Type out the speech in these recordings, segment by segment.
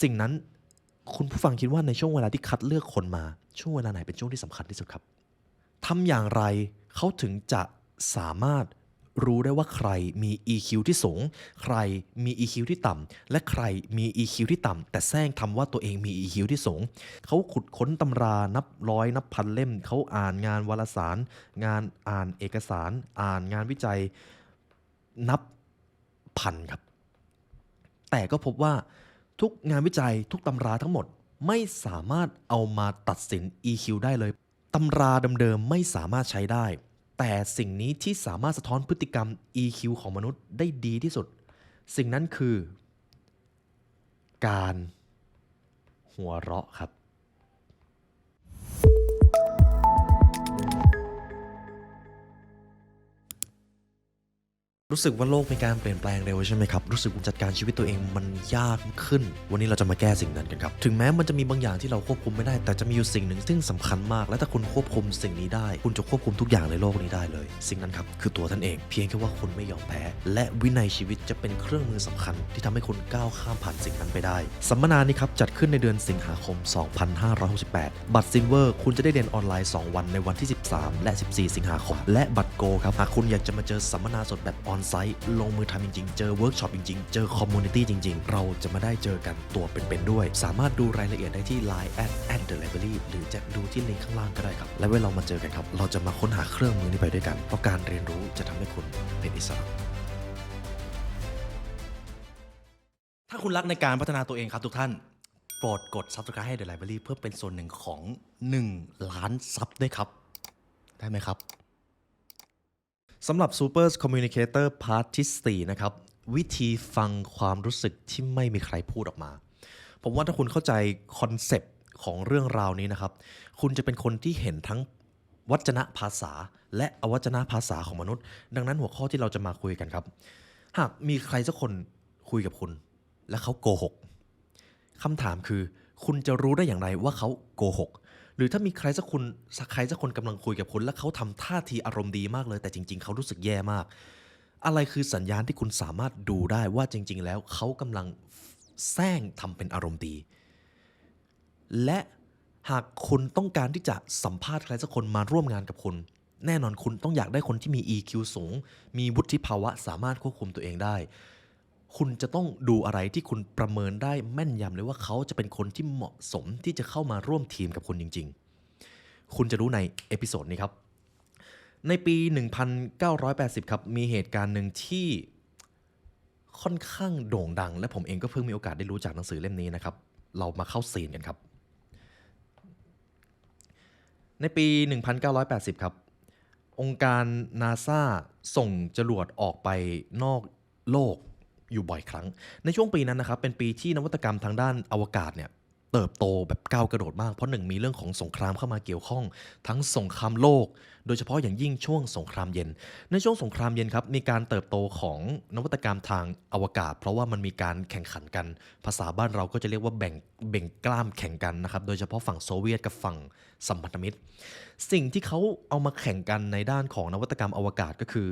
สิ่งนั้นคุณผู้ฟังคิดว่าในช่วงเวลาที่คัดเลือกคนมา ช่วงเวลาไหนเป็นช่วงที่สำคัญที่สุดครับทำอย่างไรเขาถึงจะสามารถรู้ได้ว่าใครมี EQ ที่สูง ใครมี EQ ที่ต่ำ และใครมี EQ ที่ต่ำ แต่แซงทำว่าตัวเองมี EQ ที่สูง เขาขุดค้นตำรานับร้อยนับพันเล่ม เขาอ่านงานวารสาร งานอ่านเอกสาร อ่านงานวิจัยนับพันครับ แต่ก็พบว่า ทุกงานวิจัยทุกตำราทั้งหมดไม่สามารถเอามาตัดสิน EQ ได้เลยตำราเดิมๆไม่สามารถใช้ได้ แต่สิ่งนี้ที่สามารถสะท้อนพฤติกรรม EQ ของมนุษย์ได้ดีที่สุด สิ่งนั้นคือ การหัวเราะครับ รู้สึกว่าโลกมีการเปลี่ยนแปลงเร็วใช่ไหมครับ รู้สึกว่าจัดการชีวิตตัวเองมันยากขึ้น วันนี้เราจะมาแก้สิ่งนั้นกันครับ ถึงแม้มันจะมีบางอย่างที่เราควบคุมไม่ได้ แต่จะมีอยู่สิ่งหนึ่งซึ่งสำคัญมาก และถ้าคุณควบคุมสิ่งนี้ได้ คุณจะควบคุมทุกอย่างในโลกนี้ได้เลย สิ่งนั้นครับคือตัวท่านเอง เพียงแค่ว่าคุณไม่ยอมแพ้ และวินัยชีวิตจะเป็นเครื่องมือสำคัญ ที่ทำให้คุณก้าวข้ามผ่านสิ่งนั้นไปได้ สัมมนานี้ครับจัดขึ้นในเดือนสิงหาคม 2568 บัตรซิลเวอร์คุณจะได้เรียนออนไลน์ 2 วันในวันที่ 13 และ 14 สิงหาคม และบัตรโกครับหากคุณอยากจะมาเจอสัมมนาสดแบบออนไซต์ลงมือทำจริงๆ เจอเวิร์กช็อปจริงๆ เจอคอมมูนิตี้จริงๆ เราจะมาได้เจอกันตัวเป็นๆด้วย สามารถดูรายละเอียดได้ที่ Line at at the library หรือจะดูที่ลิงก์ข้างล่างก็ได้ครับ และเวลาเรามาเจอกันครับ เราจะมาค้นหาเครื่องมือนี้ไปด้วยกันเพราะการเรียนรู้จะทำให้คุณเป็นอิสระถ้าคุณรักในการพัฒนาตัวเองครับทุกท่านโปรดกด subscribe ให้ The Library เพื่อเป็นส่วนหนึ่งของ 1 ล้านซับด้วยครับ ได้ไหมครับ สำหรับ Super Communicator Part ที่4นะครับ วิธีฟังความรู้สึกที่ไม่มีใครพูดออกมา ผมว่าถ้าคุณเข้าใจคอนเซปต์ของเรื่องราวนี้นะครับ คุณจะเป็นคนที่เห็นทั้งวัจนะภาษา และอวัจนภาษาของมนุษย์ ดังนั้นหัวข้อที่เราจะมาคุยกันครับ หากมีใครสักคนคุยกับคุณ และเขาโกหกคำถามคือ คุณจะรู้ได้อย่างไรว่าเขาโกหก หรือถ้ามีใครสักคนสักใครสักคนกำลังคุยกับคุณและเขาทำท่าทีอารมณ์ดีมากเลย แต่จริง ๆ เขารู้สึกแย่มาก อะไรคือสัญญาณที่คุณสามารถดูได้ว่าจริง ๆ แล้วเขากำลังแซงทำเป็นอารมณ์ดี และหากคุณต้องการที่จะสัมภาษณ์ใครสักคนมาร่วมงานกับคุณ แน่นอนคุณต้องอยากได้คนที่มี EQ สูง มีวุฒิภาวะสามารถควบคุมตัวเองได้ คุณจะต้องดูอะไรที่คุณประเมินได้แม่นยำเลยว่าเขาจะเป็นคนที่เหมาะสมที่จะเข้ามาร่วมทีมกับคุณจริง ๆ คุณจะรู้ในเอพิโซดนี้ครับ ในปี 1980 ครับ มีเหตุการณ์หนึ่งที่ค่อนข้างโด่งดัง และผมเองก็เพิ่งมีโอกาสได้รู้จากหนังสือเล่มนี้นะครับ เรามาเข้าซีนกันครับ ในปี 1980 ครับ องค์การนาซาส่งจรวดออกไปนอกโลก อยู่บ่อยครั้ง ในช่วงปีนั้นนะครับเป็นปีที่นวัตกรรมทางด้านอวกาศเนี่ย เติบโตแบบก้าวกระโดดมาก เพราะหนึ่งมีเรื่องของสงครามเข้ามาเกี่ยวข้อง ทั้งสงครามโลก โดยเฉพาะอย่างยิ่งช่วงสงครามเย็น ในช่วงสงครามเย็นครับมีการเติบโตของนวัตกรรมทางอวกาศ เพราะว่ามันมีการแข่งขันกัน ภาษาบ้านเราก็จะเรียกว่าแบ่งเบ่งกล้ามแข่งกันนะครับโดยเฉพาะฝั่งโซเวียตกับฝั่งสัมพันธมิตร สิ่งที่เขาเอามาแข่งกันในด้านของนวัตกรรมอวกาศก็คือ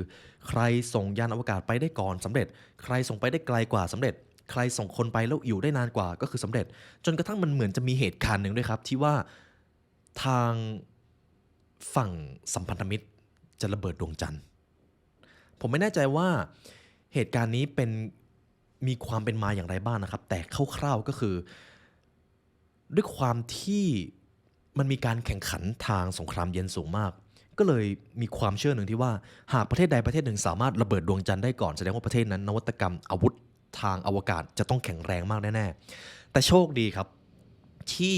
ใครส่งยานอวกาศไปได้ก่อนสำเร็จ ใครส่งไปได้ไกลกว่าสำเร็จ ใครส่งคนไปแล้วอยู่ได้นานกว่าก็คือสำเร็จ จนกระทั่งมันเหมือนจะมีเหตุการณ์หนึ่งด้วยครับ ที่ว่าทางฝั่งสัมพันธมิตรจะระเบิดดวงจันทร์ ผมไม่แน่ใจว่าเหตุการณ์นี้เป็นมีความเป็นมาอย่างไรบ้างนะครับ แต่คร่าวๆก็คือ ด้วยความที่มันมีการแข่งขันทางสงครามเย็นสูงมาก ก็เลยมีความเชื่อหนึ่งที่ว่า หากประเทศใดประเทศหนึ่งสามารถระเบิดดวงจันทร์ได้ก่อนแสดงว่าประเทศนั้นนวัตกรรมอาวุธ ทางอวกาศจะต้องแข็งแรงมากแน่ๆ แต่โชคดีครับ ที่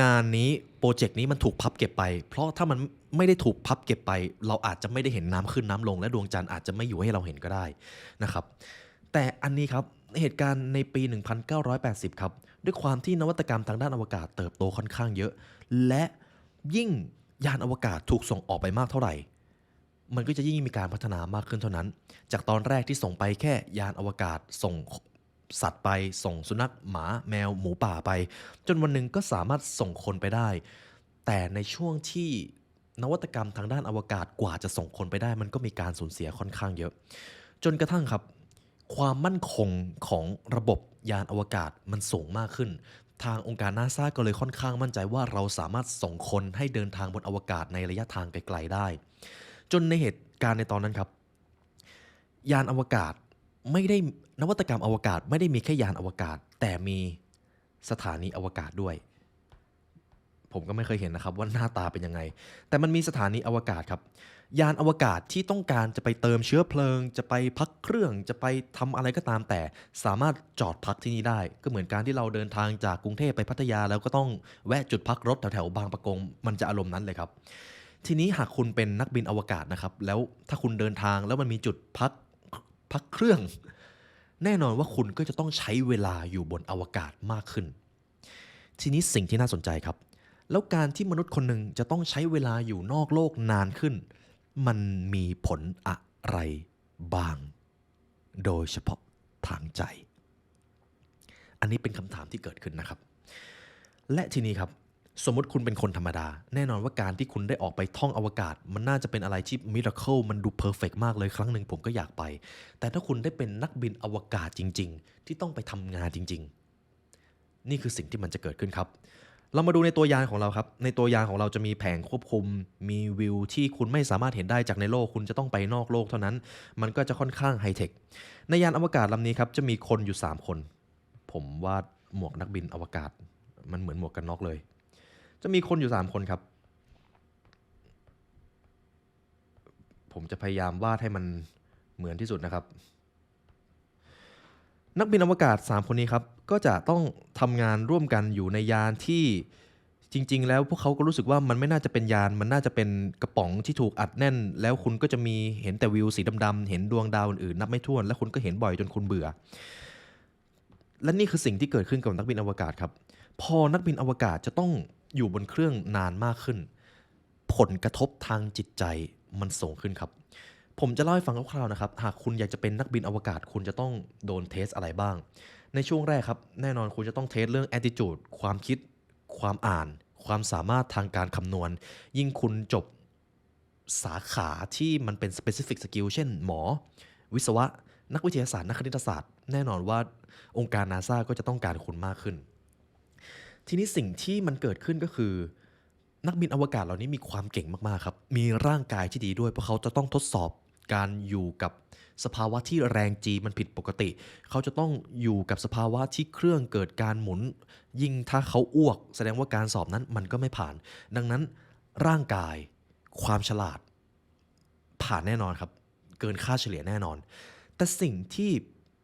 งานนี้โปรเจกต์นี้มันถูกพับเก็บไป เพราะถ้ามันไม่ได้ถูกพับเก็บไป เราอาจจะไม่ได้เห็นน้ำขึ้นน้ำลง และดวงจันทร์อาจจะไม่อยู่ให้เราเห็นก็ได้นะครับ แต่อันนี้ครับเหตุการณ์ในปี 1980 ครับ ด้วยความที่นวัตกรรมทางด้านอวกาศเติบโตค่อนข้างเยอะ และยิ่งยานอวกาศถูกส่งออกไปมากเท่าไหร่ มันก็จะยิ่งมีการพัฒนามากขึ้นเท่านั้น จากตอนแรกที่ส่งไปแค่ยานอวกาศส่งสัตว์ไปส่งสุนัขหมาแมวหมูป่าไป จนวันหนึ่งก็สามารถส่งคนไปได้ แต่ในช่วงที่นวัตกรรมทางด้านอวกาศกว่าจะส่งคนไปได้ มันก็มีการสูญเสียค่อนข้างเยอะ จนกระทั่งครับ ความมั่นคงของระบบยานอวกาศมันสูงมากขึ้น ทางองค์การนาซาก็เลยค่อนข้างมั่นใจว่าเราสามารถส่งคนให้เดินทางบนอวกาศในระยะทางไกลๆได้ จนในเหตุการณ์ในตอนนั้นครับ ยานอวกาศไม่ได้นวัตกรรมอวกาศไม่ได้มีแค่ยานอวกาศ แต่มีสถานีอวกาศด้วย ผมก็ไม่เคยเห็นนะครับว่าหน้าตาเป็นยังไง แต่มันมีสถานีอวกาศครับ ยานอวกาศที่ต้องการจะไปเติมเชื้อเพลิง จะไปพักเครื่องจะไปทำอะไรก็ตามแต่ สามารถจอดพักที่นี่ได้ ก็เหมือนการที่เราเดินทางจากกรุงเทพไปพัทยาแล้วก็ต้องแวะจุดพักรถแถวๆบางประกงมันจะอารมณ์นั้นเลยครับ ทีนี้หากคุณเป็นนักบินอวกาศนะครับ แล้วถ้าคุณเดินทางแล้วมันมีจุดพักพักเครื่อง แน่นอนว่าคุณก็จะต้องใช้เวลาอยู่บนอวกาศมากขึ้น ทีนี้สิ่งที่น่าสนใจครับ แล้วการที่มนุษย์คนหนึ่งจะต้องใช้เวลาอยู่นอกโลกนานขึ้น มันมีผลอะไรบ้าง โดยเฉพาะทางใจ อันนี้เป็นคำถามที่เกิดขึ้นนะครับ และทีนี้ครับ สมมติคุณเป็นคนธรรมดา แน่นอนว่าการที่คุณได้ออกไปท่องอวกาศ มันน่าจะเป็นอะไรที่มิราเคิลมันดูเพอร์เฟกมากเลยครั้งหนึ่งผมก็อยากไป แต่ถ้าคุณได้เป็นนักบินอวกาศจริง ๆ ที่ต้องไปทำงานจริง ๆ นี่คือสิ่งที่มันจะเกิดขึ้นครับ เรามาดูในตัวยานของเราครับ ในตัวยานของเราจะมีแผงควบคุม มีวิวที่คุณไม่สามารถเห็นได้จากในโลก คุณจะต้องไปนอกโลกเท่านั้น มันก็จะค่อนข้างไฮเทค ในยานอวกาศลำนี้ครับจะมีคนอยู่ 3 คน ผมวาดหมวกนักบินอวกาศ มันเหมือนหมวกกันน็อกเลย จะมีคนอยู่3คนครับ ผมจะพยายามวาดให้มันเหมือนที่สุดนะครับ นักบินอวกาศ 3 คนนี้ครับ ก็จะต้องทำงานร่วมกันอยู่ในยานที่จริง ๆ แล้วพวกเขาก็รู้สึกว่ามันไม่น่าจะเป็นยาน มันน่าจะเป็นกระป๋องที่ถูกอัดแน่น แล้วคุณก็จะมีเห็นแต่วิวสีดำๆ เห็นดวงดาวอื่นๆ นับไม่ถ้วน และคุณก็เห็นบ่อยจนคุณเบื่อ และนี่คือสิ่งที่เกิดขึ้นกับนักบินอวกาศครับ พอนักบินอวกาศจะต้อง อยู่บนเครื่องนานมากขึ้น ผลกระทบทางจิตใจมันสูงขึ้นครับ ผมจะเล่าให้ฟังคร่าวๆนะครับ หากคุณอยากจะเป็นนักบินอวกาศ คุณจะต้องโดนเทสอะไรบ้าง ในช่วงแรกครับ แน่นอนคุณจะต้องเทสเรื่อง attitude ความคิด ความอ่าน ความสามารถทางการคำนวณ ยิ่งคุณจบสาขาที่มันเป็น specific skill เช่นหมอ วิศวะ นักวิทยาศาสตร์ นักคณิตศาสตร์ แน่นอนว่าองค์การนาซาก็จะต้องการคุณมากขึ้น ทีนี้สิ่งที่มันเกิดขึ้นก็คือ นักบินอวกาศเหล่านี้มีความเก่งมากๆครับ มีร่างกายที่ดีด้วยเพราะเขาจะต้องทดสอบการอยู่กับสภาวะที่แรงจีมันผิดปกติ เขาจะต้องอยู่กับสภาวะที่เครื่องเกิดการหมุน ยิ่งถ้าเขาอ้วก แสดงว่าการสอบนั้นมันก็ไม่ผ่าน ดังนั้นร่างกายความฉลาด ผ่านแน่นอนครับ เกินค่าเฉลี่ยแน่นอน แต่สิ่งที่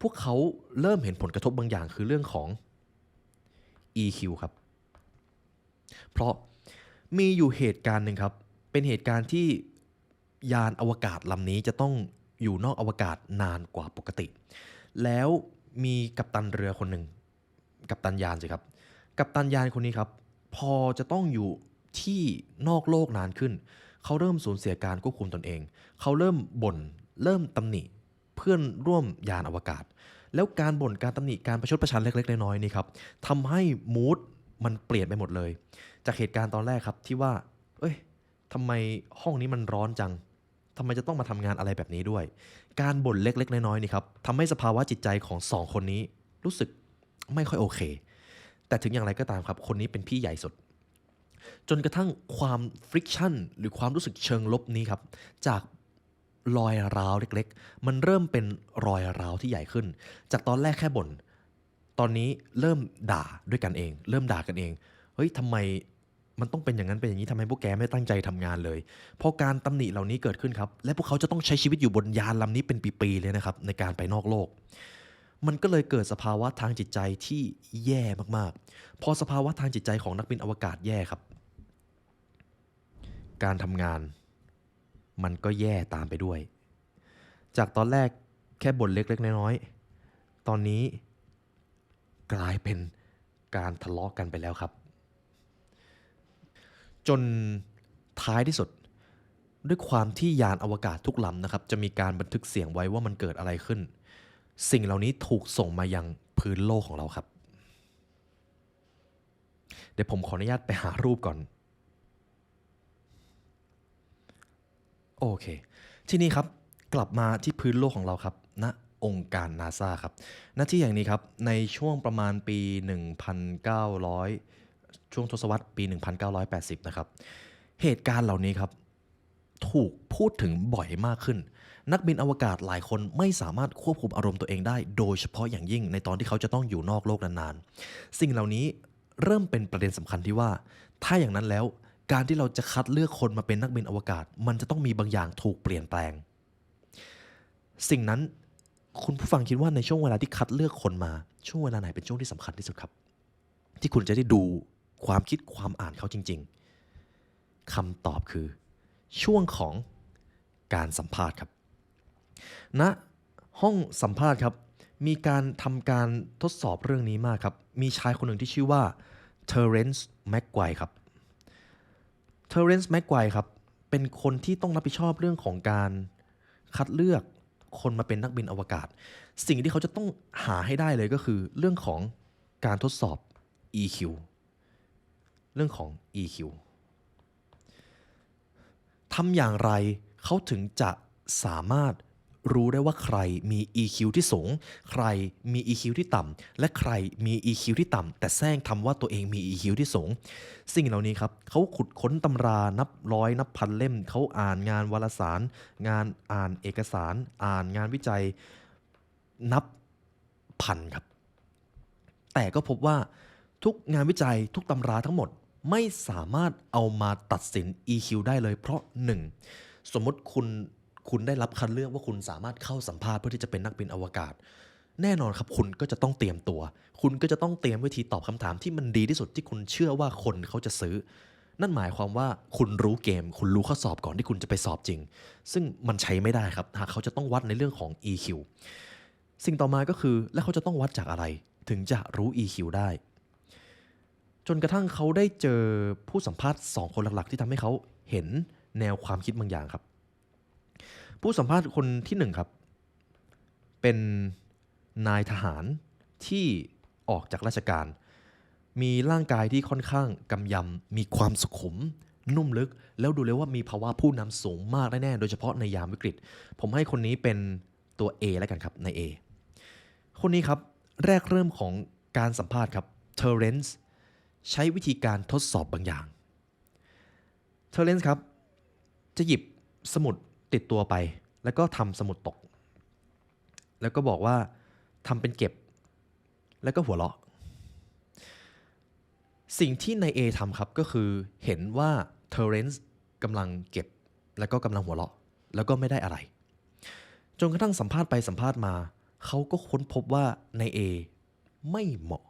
พวกเขาเริ่มเห็นผลกระทบบางอย่างคือเรื่องของ EQ ครับ เพราะมีอยู่เหตุการณ์หนึ่งครับ เป็นเหตุการณ์ที่ยานอวกาศลำนี้จะต้องอยู่นอกอวกาศนานกว่าปกติ แล้วมีกัปตันเรือคนหนึ่ง กัปตันยานสิครับ กัปตันยานคนนี้ครับ พอจะต้องอยู่ที่นอกโลกนานขึ้น เขาเริ่มสูญเสียการควบคุมตนเอง เขาเริ่มบ่น เริ่มตำหนิ เพื่อนร่วมยานอวกาศ แล้วการบ่นการตำหนิการประชดประชันเล็กๆน้อยๆนี่ครับทำให้มูดมันเปลี่ยนไปหมดเลย จากเหตุการณ์ตอนแรกครับที่ว่า เอ้ยทำไมห้องนี้มันร้อนจังทำไมจะต้องมาทำงานอะไรแบบนี้ด้วย การบ่นเล็กๆ น้อยๆนี่ครับทำให้สภาวะจิตใจของสองคนนี้ รู้สึกไม่ค่อยโอเค แต่ถึงอย่างไรก็ตามครับ คนนี้เป็นพี่ใหญ่สุด จนกระทั่งความฟริกชันหรือความรู้สึกเชิงลบนี้ครับ จาก รอยร้าวเล็กๆ มันเริ่มเป็นรอยร้าวที่ใหญ่ขึ้น จากตอนแรกแค่บ่น ตอนนี้เริ่มด่าด้วยกันเอง เริ่มด่ากันเอง เฮ้ยทำไมมันต้องเป็นอย่างนั้นเป็นอย่างนี้ทำไมพวกแกไม่ตั้งใจทำงานเลยพราะการตำหนิเหล่านี้เกิดขึ้นครับ และพวกเขาจะต้องใช้ชีวิตอยู่บนยานลำนี้เป็นปีๆเลยนะครับในการไปนอกโลก มันก็เลยเกิดสภาวะทางจิตใจที่แย่มากๆ พอสภาวะทางจิตใจของนักบินอวกาศแย่ครับ การทำงาน มันก็แย่ตามไปด้วย จากตอนแรกแค่บ่นเล็กๆ น้อยๆ ตอนนี้กลายเป็นการทะเลาะกันไปแล้วครับ จนท้ายที่สุด ด้วยความที่ยานอวกาศทุกลำนะครับ จะมีการบันทึกเสียงไว้ว่ามันเกิดอะไรขึ้น สิ่งเหล่านี้ถูกส่งมายังพื้นโลกของเราครับ เดี๋ยวผมขออนุญาตไปหารูปก่อน โอเค ทีนี้ครับกลับมาที่พื้นโลกของเราครับณโอองค์การนาซาครับหน้าที่อย่างนี้ครับ ในช่วงประมาณปี 1,900 ช่วงทศวรรษปี 1980 นะครับ เหตุการณ์เหล่านี้ครับ ถูกพูดถึงบ่อยมากขึ้น นักบินอวกาศหลายคนไม่สามารถควบคุมอารมณ์ตัวเองได้ โดยเฉพาะอย่างยิ่งในตอนที่เขาจะต้องอยู่นอกโลกนานๆ สิ่งเหล่านี้เริ่มเป็นประเด็นสำคัญที่ว่า ถ้าอย่างนั้นแล้ว การที่เราจะคัดเลือกคนมาเป็นนักบินอวกาศ มันจะต้องมีบางอย่างถูกเปลี่ยนแปลง สิ่งนั้นคุณผู้ฟังคิดว่าในช่วงเวลาที่คัดเลือกคนมา ช่วงเวลาไหนเป็นช่วงที่สำคัญที่สุดครับ ที่คุณจะได้ดูความคิดความอ่านเขาจริง ๆคำตอบคือ ช่วงของการสัมภาษณ์ครับณห้องสัมภาษณ์ครับ มีการทำการทดสอบเรื่องนี้มากครับ มีชายคนหนึ่งที่ชื่อว่าเทเรนซ์แม็กไกวครับ เทเรนซ์แม็กไกวครับ เป็นคนที่ต้องรับผิดชอบเรื่องของการคัดเลือกคนมาเป็นนักบินอวกาศ สิ่งที่เขาจะต้องหาให้ได้เลยก็คือเรื่องของการทดสอบ EQ เรื่องของ EQ ทำอย่างไรเขาถึงจะสามารถ รู้ได้ว่าใครมี EQ ที่สูง ใครมี EQ ที่ต่ำ และใครมี EQ ที่ต่ำ แต่แซงทำว่าตัวเองมี EQ ที่สูง สิ่งเหล่านี้ครับเขาขุดค้นตำรานับร้อยนับพันเล่ม เขาอ่านงานวารสาร งานอ่านเอกสาร อ่านงานวิจัยนับพันครับ แต่ก็พบว่าทุกงานวิจัยทุกตำราทั้งหมดไม่สามารถเอามาตัดสิน EQ ได้เลยเพราะ 1. สมมติคุณ คุณได้รับคัดเลือกว่าคุณสามารถเข้าสัมภาษณ์เพื่อที่จะเป็นนักบินอวกาศ แน่นอนครับคุณก็จะต้องเตรียมตัว คุณก็จะต้องเตรียมวิธีตอบคำถามที่มันดีที่สุดที่คุณเชื่อว่าคนเขาจะซื้อ นั่นหมายความว่าคุณรู้เกม คุณรู้ข้อสอบก่อนที่คุณจะไปสอบจริง ซึ่งมันใช้ไม่ได้ครับหากเขาจะต้องวัดในเรื่องของ EQ สิ่งต่อมาก็คือแล้วเขาจะต้องวัดจากอะไร ถึงจะรู้ EQ ได้ จนกระทั่งเขาได้เจอผู้สัมภาษณ์สองคนหลักๆ ที่ทำให้เขาเห็นแนวความคิดบางอย่างครับ ผู้สัมภาษณ์คนที่หนึ่งครับ เป็นนายทหารที่ออกจากราชการ มีร่างกายที่ค่อนข้างกำยำ มีความสุขุม นุ่มลึก แล้วดูเลยว่ามีภาวะผู้นำสูงมากแน่ๆโดยเฉพาะในยามวิกฤต ผมให้คนนี้เป็นตัว A แล้วกันครับใน A คนนี้ครับ แรกเริ่มของการสัมภาษณ์ครับเทเรนซ์ใช้วิธีการทดสอบบางอย่างเทเรนซ์ครับ จะหยิบสมุด ติดตัวไป แล้วก็ทำสมุดตก แล้วก็บอกว่าทำเป็นเก็บ แล้วก็หัวเราะ สิ่งที่นายเอทำครับก็คือเห็นว่าเทเรนซ์กำลังเก็บ แล้วก็กำลังหัวเราะ แล้วก็ไม่ได้อะไร จนกระทั่งสัมภาษณ์ไปสัมภาษณ์มา เขาก็ค้นพบว่านายเอไม่เหมาะ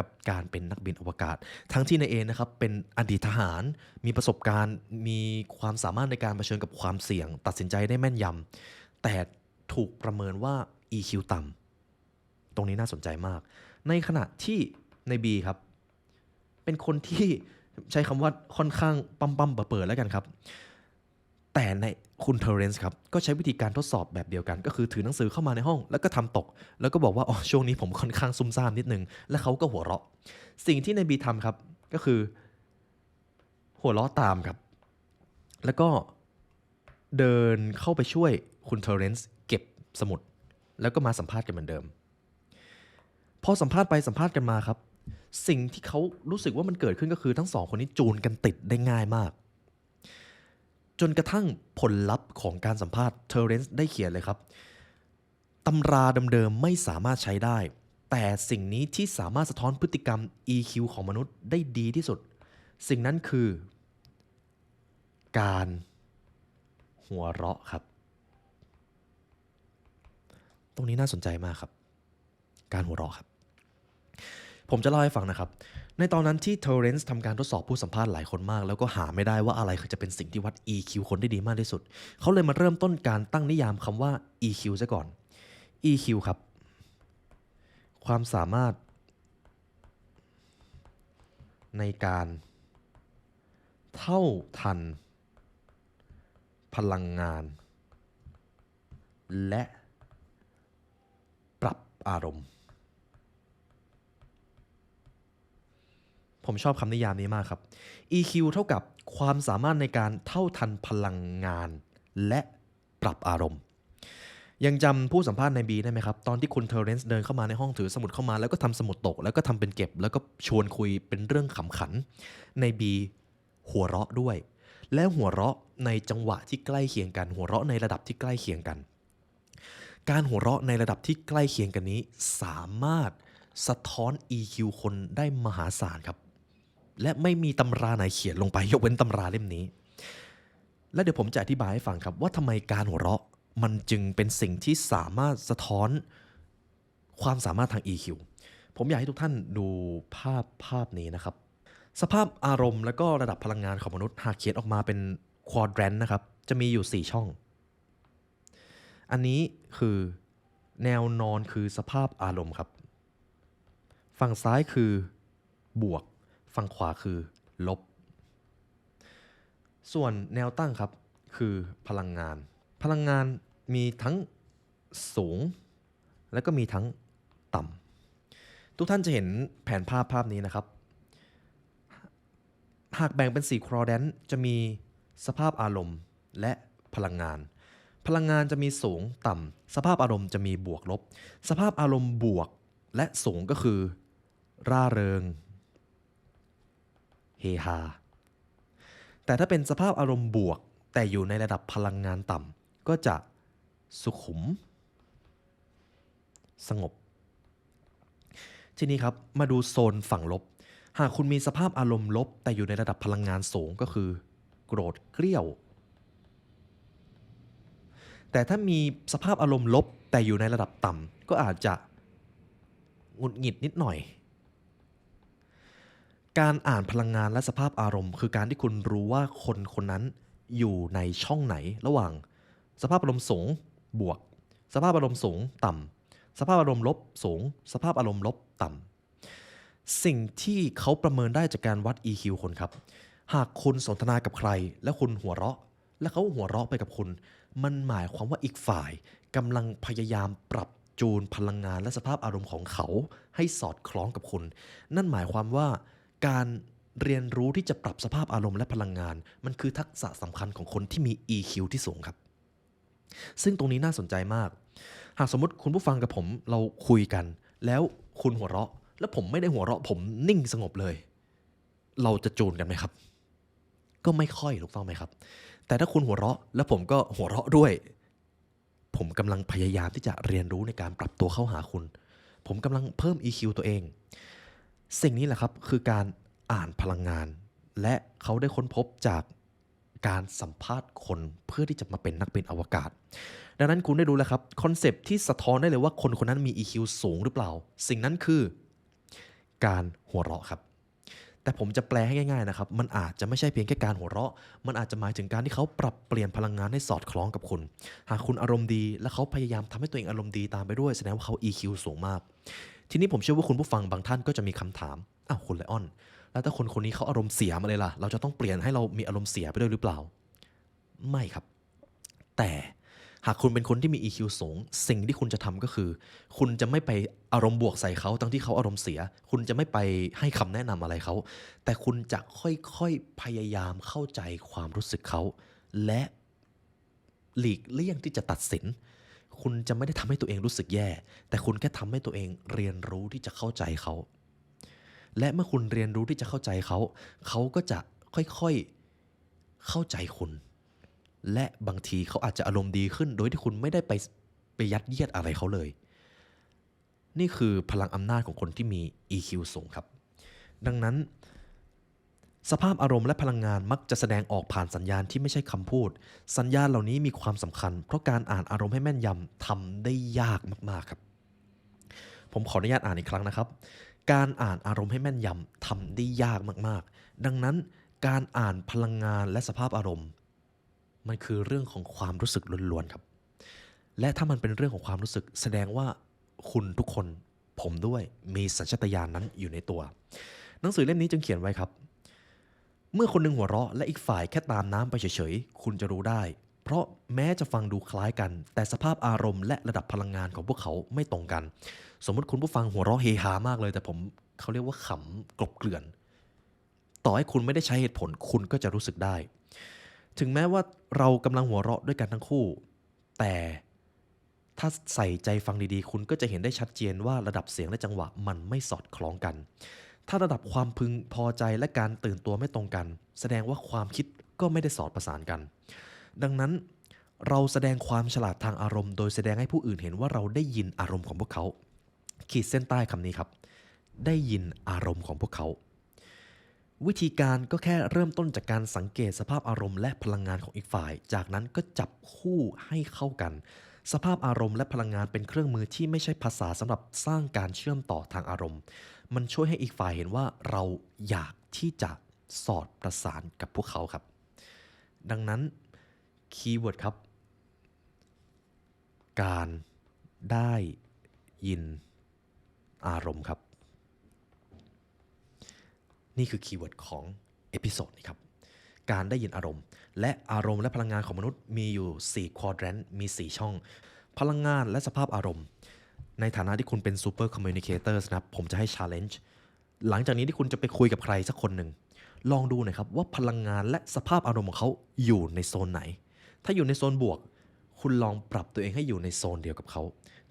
กับการเป็นนักบินอวกาศ ทั้งที่นายเอนะครับเป็นอดีตทหาร มีประสบการณ์มีความสามารถในการเผชิญกับความเสี่ยง ตัดสินใจได้แม่นยำแต่ถูกประเมินว่า EQ ต่ำตรงนี้น่าสนใจมาก ในขณะที่ใน B ครับ เป็นคนที่ใช้คำว่าค่อนข้างปั๊มปั๊มเปิดแล้วกันครับ แต่ในคุณเทเรนซ์ครับ ก็ใช้วิธีการทดสอบแบบเดียวกัน ก็คือถือหนังสือเข้ามาในห้อง แล้วก็ทำตก แล้วก็บอกว่า อ๋อ ช่วงนี้ผมค่อนข้างซุ่มซ่ามนิดนึง แล้วเขาก็หัวเราะ สิ่งที่ในบีทำครับ ก็คือ หัวเราะตามครับ แล้วก็เดินเข้าไปช่วยคุณเทเรนซ์เก็บสมุด แล้วก็มาสัมภาษณ์กันเหมือนเดิม พอสัมภาษณ์ไปสัมภาษณ์กันมาครับ สิ่งที่เขารู้สึกว่ามันเกิดขึ้นก็คือทั้งสองคนนี้จูนกันติดได้ง่ายมาก จนกระทั่งผลลัพธ์ของการสัมภาษณ์เทอร์เรนซ์ได้เขียนเลยครับตำราเดิมๆไม่สามารถใช้ได้ แต่สิ่งนี้ที่สามารถสะท้อนพฤติกรรม EQ ของมนุษย์ได้ดีที่สุด สิ่งนั้นคือ การหัวเราะครับ ตรงนี้น่าสนใจมากครับ การหัวเราะครับ ผมจะเล่าให้ฟังนะครับ ในตอนนั้นที่เทเรนซ์ทำการทดสอบผู้สัมภาษณ์หลายคนมาก แล้วก็หาไม่ได้ว่าอะไรคือจะเป็นสิ่งที่วัด EQ คนได้ดีมากที่สุด เขาเลยมาเริ่มต้นการตั้งนิยามคำว่า EQ ซะก่อน EQ ครับ ความสามารถ ในการ เท่าทัน พลังงาน และ ปรับอารมณ์ ผมชอบคำนิยามนี้มากครับ EQ เท่ากับความสามารถในการเท่าทันพลังงาน และปรับอารมณ์ ยังจำผู้สัมภาษณ์ในบีได้ไหมครับ ตอนที่คุณเทอร์เรนซ์เดินเข้ามาในห้องถือสมุดเข้ามา แล้วก็ทำสมุดตก แล้วก็ทำเป็นเก็บ แล้วก็ชวนคุยเป็นเรื่องขำขัน ในบีหัวเราะด้วย และหัวเราะในจังหวะที่ใกล้เคียงกัน หัวเราะในระดับที่ใกล้เคียงกัน การหัวเราะในระดับที่ใกล้เคียงกันนี้ สามารถสะท้อน EQ คนได้มหาศาลครับ และไม่มีตำราไหนเขียนลงไปยกเว้นตำราเล่มนี้ และเดี๋ยวผมจะอธิบายให้ฟังครับว่าทำไมการหัวเราะมันจึงเป็นสิ่งที่สามารถสะท้อนความสามารถทาง EQ ผมอยากให้ทุกท่านดูภาพภาพนี้นะครับ สภาพอารมณ์และก็ระดับพลังงานของมนุษย์หากเขียนออกมาเป็นควอดแรนนะครับ จะมีอยู่ 4 ช่อง อันนี้คือแนวนอนคือสภาพอารมณ์ครับ ฝั่งซ้ายคือบวก ฝั่งขวาคือลบ ส่วนแนวตั้งครับคือพลังงาน พลังงานมีทั้งสูง และก็มีทั้งต่ำทุกท่านจะเห็นแผนภาพภาพนี้นะครับ หากแบ่งเป็น 4ควอแดนจะมีสภาพอารมณ์และพลังงาน พลังงานจะมีสูงต่ำ สภาพอารมณ์จะมีบวกลบ สภาพอารมณ์บวกและสูงก็คือ ร่าเริง เฮฮา แต่ถ้าเป็นสภาพอารมณ์บวก แต่อยู่ในระดับพลังงานต่ำก็จะสุขุม สงบ ทีนี้ครับมาดูโซนฝั่งลบ หากคุณมีสภาพอารมณ์ลบ แต่อยู่ในระดับพลังงานสูงก็คือ โกรธเกรี้ยว แต่ถ้ามีสภาพอารมณ์ลบแต่อยู่ในระดับต่ำก็อาจจะหงุดหงิดนิดหน่อย การอ่านพลังงานและสภาพอารมณ์ คือการที่คุณรู้ว่าคนคนนั้นอยู่ในช่องไหนระหว่าง สภาพอารมณ์สูงบวก สภาพอารมณ์สูงต่ำสภาพอารมณ์ลบสูง สภาพอารมณ์ลบต่ำสิ่งที่เขาประเมินได้จากการวัด EQ คนครับ หากคุณสนทนากับใคร และคุณหัวเราะ และเขาหัวเราะไปกับคุณ มันหมายความว่าอีกฝ่ายกำลังพยายามปรับจูนพลังงานและสภาพอารมณ์ของเขา ให้สอดคล้องกับคุณ นั่นหมายความว่า การเรียนรู้ที่จะปรับสภาพอารมณ์และพลังงาน มันคือทักษะสำคัญของคนที่มี EQ ที่สูงครับ ซึ่งตรงนี้น่าสนใจมาก หากสมมติคุณผู้ฟังกับผมเราคุยกัน แล้วคุณหัวเราะ แล้วผมไม่ได้หัวเราะผมนิ่งสงบเลย เราจะจูนกันไหมครับ ก็ไม่ค่อยถูกต้องไหมครับ แต่ถ้าคุณหัวเราะ แล้วผมก็หัวเราะด้วย ผมกำลังพยายามที่จะเรียนรู้ในการปรับตัวเข้าหาคุณ ผมกำลังเพิ่ม EQ ตัวเอง สิ่งนี้แหละครับคือการอ่านพลังงาน และเขาได้ค้นพบจากการสัมภาษณ์คนเพื่อที่จะมาเป็นนักบินอวกาศ ดังนั้นคุณได้รู้แล้วครับคอนเซปที่สะท้อนได้เลยว่าคนคนนั้นมี EQ สูงหรือเปล่า สิ่งนั้นคือ การหัวเราะครับ แต่ผมจะแปลให้ง่ายๆนะครับ มันอาจจะไม่ใช่เพียงแค่การหัวเราะ มันอาจจะหมายถึงการที่เขาปรับเปลี่ยนพลังงานให้สอดคล้องกับคุณ หากคุณอารมณ์ดี และเขาพยายามทำให้ตัวเองอารมณ์ดีตามไปด้วยแสดงว่าเขา EQ สูงมาก ทีนี้ผมเชื่อว่าคุณผู้ฟังบางท่านก็จะมีคำถามอ้าวคุณไลออน แล้วถ้าคนคนนี้เขาอารมณ์เสียมาเลยล่ะ เราจะต้องเปลี่ยนให้เรามีอารมณ์เสียไปด้วยหรือเปล่า ไม่ครับ แต่หากคุณเป็นคนที่มี EQ สูง สิ่งที่คุณจะทำก็คือ คุณจะไม่ไปอารมณ์บวกใส่เขาทั้งที่เขาอารมณ์เสีย คุณจะไม่ไปให้คำแนะนำอะไรเขา แต่คุณจะค่อยๆพยายามเข้าใจความรู้สึกเขา และหลีกเลี่ยงที่จะตัดสิน คุณจะไม่ได้ทำให้ตัวเองรู้สึกแย่ แต่คุณแค่ทำให้ตัวเองเรียนรู้ที่จะเข้าใจเขา และเมื่อคุณเรียนรู้ที่จะเข้าใจเขา เขาก็จะค่อยๆเข้าใจคุณ และบางทีเขาอาจจะอารมณ์ดีขึ้น โดยที่คุณไม่ได้ไปไปยัดเยียดอะไรเขาเลย นี่คือพลังอำนาจของคนที่มี EQ สูงครับ ดังนั้น สภาพอารมณ์และพลังงานมักจะแสดงออกผ่านสัญญาณที่ไม่ใช่คำพูด สัญญาณเหล่านี้มีความสำคัญ เพราะการอ่านอารมณ์ให้แม่นยำทำได้ยากมากๆครับ ผมขออนุญาตอ่านอีกครั้งนะครับ การอ่านอารมณ์ให้แม่นยำทำได้ยากมากๆ ดังนั้นการอ่านพลังงานและสภาพอารมณ์ มันคือเรื่องของความรู้สึกล้วนๆครับ และถ้ามันเป็นเรื่องของความรู้สึก แสดงว่าคุณทุกคน ผมด้วยมีสัญชาตญาณนั้นอยู่ในตัว หนังสือเล่มนี้จึงเขียนไว้ครับ เมื่อคนหนึ่งหัวเราะและอีกฝ่ายแค่ตามน้ำไปเฉยๆ คุณจะรู้ได้ เพราะแม้จะฟังดูคล้ายกัน แต่สภาพอารมณ์และระดับพลังงานของพวกเขาไม่ตรงกัน สมมติคุณผู้ฟังหัวเราะเฮฮามากเลย แต่ผมเขาเรียกว่าขำกลบเกลื่อน ต่อให้คุณไม่ได้ใช้เหตุผลคุณก็จะรู้สึกได้ ถึงแม้ว่าเรากำลังหัวเราะด้วยกันทั้งคู่ แต่ถ้าใส่ใจฟังดีๆ คุณก็จะเห็นได้ชัดเจนว่าระดับเสียงและจังหวะมันไม่สอดคล้องกัน ถ้าระดับความพึงพอใจและการตื่นตัวไม่ตรงกัน แสดงว่าความคิดก็ไม่ได้สอดประสานกัน ดังนั้นเราแสดงความฉลาดทางอารมณ์ โดยแสดงให้ผู้อื่นเห็นว่าเราได้ยินอารมณ์ของพวกเขา ขีดเส้นใต้คำนี้ครับ ได้ยินอารมณ์ของพวกเขา วิธีการก็แค่เริ่มต้นจากการสังเกตสภาพอารมณ์และพลังงานของอีกฝ่าย จากนั้นก็จับคู่ให้เข้ากัน สภาพอารมณ์และพลังงานเป็นเครื่องมือที่ไม่ใช่ภาษาสำหรับสร้างการเชื่อมต่อทางอารมณ์ มันช่วยให้อีกฝ่ายเห็นว่าเราอยากที่จะสอดประสานกับพวกเขาครับ ดังนั้นคีย์เวิร์ดครับ การได้ยินอารมณ์ครับ นี่คือคีย์เวิร์ดของเอพิโซดนี้ครับ การได้ยินอารมณ์ และอารมณ์และพลังงานของมนุษย์มีอยู่ 4 ควอดแรนต์มี 4 ช่อง พลังงานและสภาพอารมณ์ ในฐานะที่คุณเป็นซูเปอร์คอมมิวนิเคเตอร์นะครับ ผมจะให้ชาเลนจ์หลังจากนี้ที่คุณจะไปคุยกับใครสักคนหนึ่ง ลองดูน่อยครับว่าพลังงานและสภาพอารมณ์ของเขาอยู่ในโซนไหน ถ้าอยู่ในโซนบวก คุณลองปรับตัวเองให้อยู่ในโซนเดียวกับเขา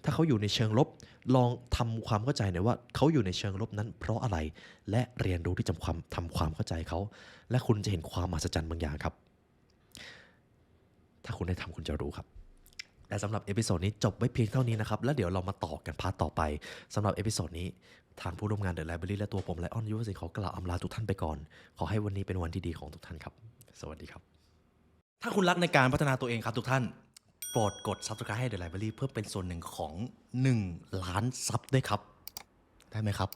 ถ้าเขาอยู่ในเชิงลบ ลองทำความเข้าใจหน่อยว่าเขาอยู่ในเชิงลบนั้น เพราะอะไร และเรียนรู้ที่จะความทำความเข้าใจเขา และคุณจะเห็นความมหัศจรรย์บางอย่างครับ ถ้าคุณได้ทำคุณจะรู้ครับ และสำหรับเอพิโซดนี้จบไว้เพียงเท่านี้นะครับ แล้วเดี๋ยวเรามาต่อกันพาร์ทต่อไปสำหรับเอพิโซดนี้ทางผู้ร่วมงานเดอะไลบรารีและตัวผมไลออนยูวสิขอกล่าวอำลาทุกท่านไปก่อน ขอให้วันนี้เป็นวันที่ดีของทุกท่านครับ สวัสดีครับ ถ้าคุณรักในการพัฒนาตัวเองครับทุกท่าน โปรดกด subscribe ให้ The Library เพื่อเป็นส่วนหนึ่งของ 1 ล้านซับด้วยครับ ได้ไหมครับ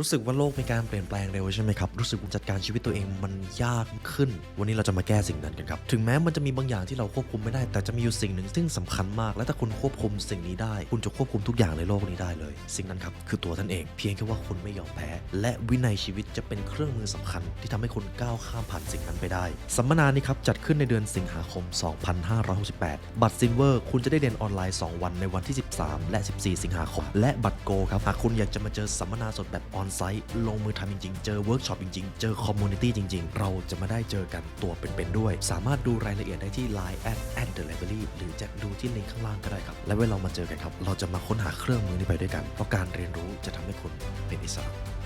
รู้สึกว่าโลกมีการเปลี่ยนแปลงเร็วใช่ไหมครับ รู้สึกว่าจัดการชีวิตตัวเองมันยากขึ้น วันนี้เราจะมาแก้สิ่งนั้นกันครับ ถึงแม้มันจะมีบางอย่างที่เราควบคุมไม่ได้ แต่จะมีอยู่สิ่งหนึ่งซึ่งสำคัญมาก และถ้าคุณควบคุมสิ่งนี้ได้ คุณจะควบคุมทุกอย่างในโลกนี้ได้เลย สิ่งนั้นครับคือตัวท่านเอง เพียงแค่ว่าคุณไม่ยอมแพ้ และวินัยชีวิตจะเป็นเครื่องมือสำคัญ ที่ทำให้คุณก้าวข้ามผ่านสิ่งนั้นไปได้ สัมมนานี้ครับจัดขึ้นในเดือนสิงหาคม 2568 บัตรซิลเวอร์คุณจะได้เรียนออนไลน์ 2 วันในวันที่ 13 และ 14 สิงหาคม และบัตรโกครับหากคุณอยากจะมาเจอสัมมนาสดแบบออนไซต์ลงมือทำจริงๆ เจอเวิร์กช็อปจริงๆ เจอคอมมูนิตี้จริงๆ เราจะมาได้เจอกันตัวเป็นๆด้วย สามารถดูรายละเอียดได้ที่ Line at at the library หรือจะดูที่ลิงก์ข้างล่างก็ได้ครับ และเวลาเรามาเจอกันครับ เราจะมาค้นหาเครื่องมือนี้ไปด้วยกัน เพราะการเรียนรู้จะทำให้คุณเป็นอิสระ